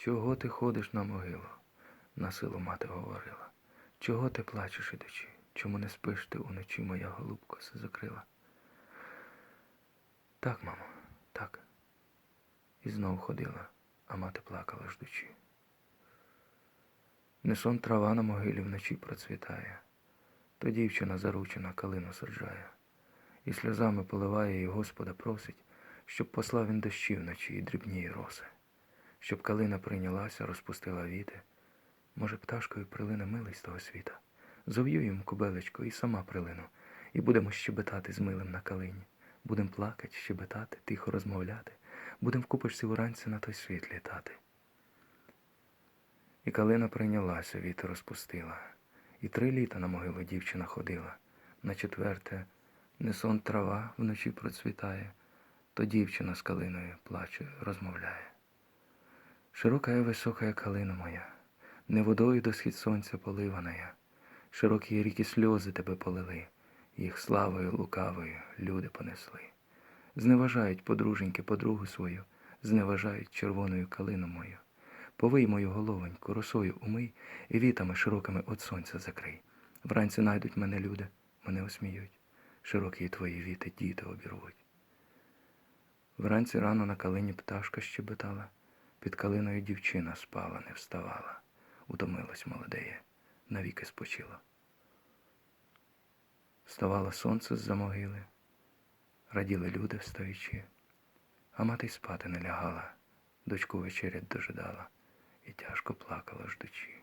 Чого ти ходиш на могилу? на силу мати говорила. Чого ти плачеш, ідучи? Чому не спиш ти уночі, моя голубко все закрила? Так, мамо, так. І знов ходила, а мати плакала ждучи. Не сон трава на могилі вночі процвітає, то дівчина заручена калину саджає, і сльозами поливає і Господа просить, щоб послав він дощі вночі і дрібні роси, щоб калина прийнялася, розпустила віти. Може, пташкою прилине милість того світа. Зов'ю їм кубелечко і сама прилину, і будемо щебетати з милим на калині. Будем плакать, щебетати, тихо розмовляти, будем в купочці уранці на той світ літати. І калина прийнялася, вітер розпустила, і три літа на могилу дівчина ходила. На четверте не сон трава вночі процвітає, то дівчина з калиною плаче, розмовляє. Широка і висока калина моя, не водою до схід сонця поливана я. Широкі ріки сльози тебе полили, їх славою лукавою люди понесли. Зневажають подруженьки подругу свою, зневажають червоною калину мою. Повий мою головоньку, росою умий і вітами широкими от сонця закрий. Вранці найдуть мене люди, мене осміють, широкі твої віти діти обірвуть. Вранці рано на калині пташка щебетала, під калиною дівчина спала, не вставала, утомилась молодеє, навіки спочила. Вставало сонце з-за могили, раділи люди встаючи, а мати й спати не лягала, дочку вечерять дожидала. І тяжко плакала ждучи.